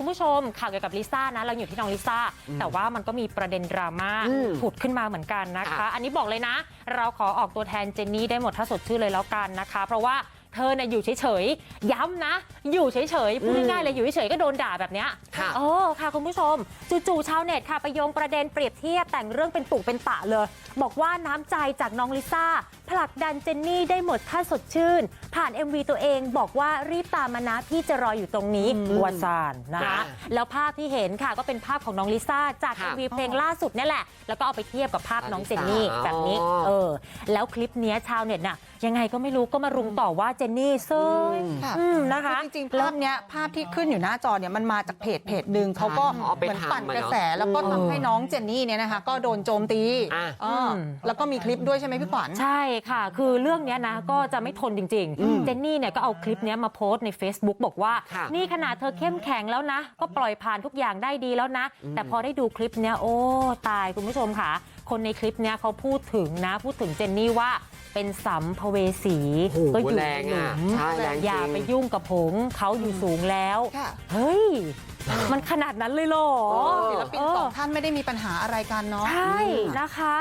คุณผู้ชมข่าวเกี่ยวกับลิซ่านะเราอยู่ที่น้องลิซ่าแต่ว่ามันก็มีประเด็นดราม่าอืมผุดขึ้นมาเหมือนกันนะคะค่ะอันนี้บอกเลยนะ เราขอออกตัวแทนเจนนี่ได้หมดถ้าสดชื่นเลยแล้วกันนะคะ เพราะว่า เธอเนี่ยอยู่เฉยๆ ย้ำนะ อยู่เฉยๆ พูดง่ายๆเลยอยู่เฉยๆ ก็โดนด่าแบบเนี้ยค่ะเออค่ะคุณผู้ชม จู่ๆ ชาวเน็ตค่ะ ไปโยงประเด็นเปรียบเทียบแต่งเรื่องเป็นตุเป็นตะเลย บอกว่าน้ำใจจากน้องลิซ่า ผลักดันเจนนี่ได้หมดถ้าสดชื่น ผ่าน MV ตัวเองบอกว่ารีบตามมานะพี่จะรออยู่ตรงนี้วาซานนะคะค่ะแล้วภาพที่เห็นค่ะก็เป็นภาพของน้องลิซ่าจากค่ะ MV เพลงล่าสุดเนี่ยแหละ แล้วก็เอาไปเทียบกับภาพน้องเจนนี่อ๋อแบบนี้เออแล้วคลิปเนี้ยชาวเน็ตน่ะยังไงก็ไม่รู้ก็มารุมต่อว่าเจนนี่เซยค่ะอืมนะคะคือจริงๆภาพเนี้ยภาพที่ขึ้นอยู่หน้าจอเนี่ยมันมาจากเพจเพจหนึ่งเขาก็เอาไปเหมือนทำปั่นอะกระเนาะแสแล้วก็ทำให้น้องเจนนี่เนี่ยนะคะก็โดนโจมตีอะเออแล้วก็มีคลิปด้วยใช่ไหมพี่ขวัญใช่ค่ะ คือเรื่องเนี้ยนะก็จะไม่ทนจริง ๆ เจนนี่เนี่ยก็เอาคลิปเนี้ยมาโพสต์ใน Facebook บอกว่าค่ะนี่ขนาดเธอเข้มแข็งแล้วนะ ก็ปล่อยผ่านทุกอย่างได้ดีแล้วนะ แต่พอได้ดูคลิปเนี้ยโอ้ตายคุณผู้ชมค่ะ คนในคลิปเนี้ยเขาพูดถึงนะ พูดถึงเจนนี่ว่าเป็นสัมภเวสีโอ้โหก็อยู่แรในงหลุอะมใช่แรงจริงอย่าไปยุ่งกับผมเขาอยู่สูงแล้วค่ะเฮ้ย มันขนาดนั้นเลยเหรอเออศิลปินสองท่านไม่ได้มีปัญหาอะไรกันเนาะใช่นะคะ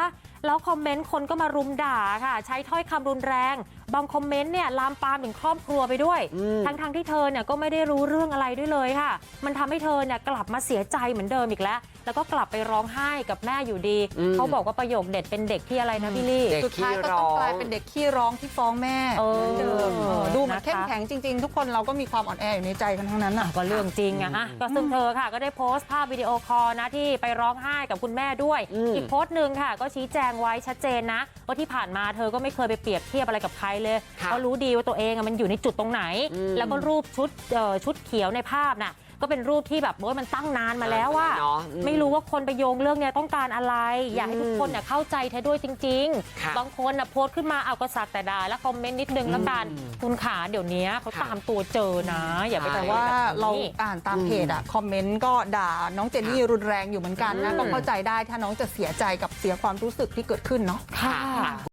แล้วคอมเมนต์คนก็มารุมด่าค่ะ ใช้ถ้อยคำรุนแรง บางคอมเมนต์เนี่ยลามปามถึงครอบครัวไปด้วยอืมทั้งๆที่เธอเนี่ยก็ไม่ได้รู้เรื่องอะไรด้วยเลยค่ะ มันทำให้เธอเนี่ยกลับมาเสียใจเหมือนเดิมอีกแล้ว แล้วก็กลับไปร้องไห้กับแม่อยู่ดีอืมเขาบอกว่าประโยคเด็ดเป็นเด็กที่อะไรนะพี่ลี่เด็กสุดท้ายก็ต้องกลายเป็นเด็กขี้ร้องที่ฟ้องแม่เออเหมือนเดิมเออดูเหมันนะคะเข้มแข็งจริงๆ ทุกคนเราก็มีความอ่อนแออยู่ในใจกันทั้งนั้นอะอะก็เรื่องจริงอะฮะก็ซึ่งเธอค่ะก็ได้โพสต์ภาพวิดีโอคอลนะที่ไปร้องไห้กับคุณแม่ด้วยอืมอีกโพสต์หนึ่งค่ะ ก็ชี้แจงไว้ชัดเจนนะว่าที่ผ่านมาเธอก็ไม่เคยไปเปรียบเทียบอะไรกับใครเลยค่ะก็รู้ดีว่าตัวเองอะมันอยู่ในจุดตรงไหนอืมแล้วก็รูปชุดเอ่อชุดเขียวในภาพน่ะก็เป็นรูปที่แบบโอ้ยมันตั้งนานมาแล้วว่าเนาะอืมไม่รู้ว่าคนไปโยงเรื่องเนี้ยต้องการอะไร อยากให้ทุกคนเนี่ยเข้าใจเธอด้วยจริงค่ะๆบางคนน่ะโพสต์ขึ้นมาเอาก็สักแต่ด่าแล้วคอมเมนต์นิดนึงแล้วกันอืมคุณขาเดี๋ยวนี้เขาค่ะตามตัวเจอนะ อย่าไปใช่แต่ทำว่าแบบนี้เราอ่านตามเพจอะคอมเมนต์ก็ด่าน้องเจนนี่รุนแรงอยู่เหมือนกันนะอืมก็เข้าใจได้ถ้าน้องจะเสียใจกับเสียความรู้สึกที่เกิดขึ้นเนาะค่ะค่ะ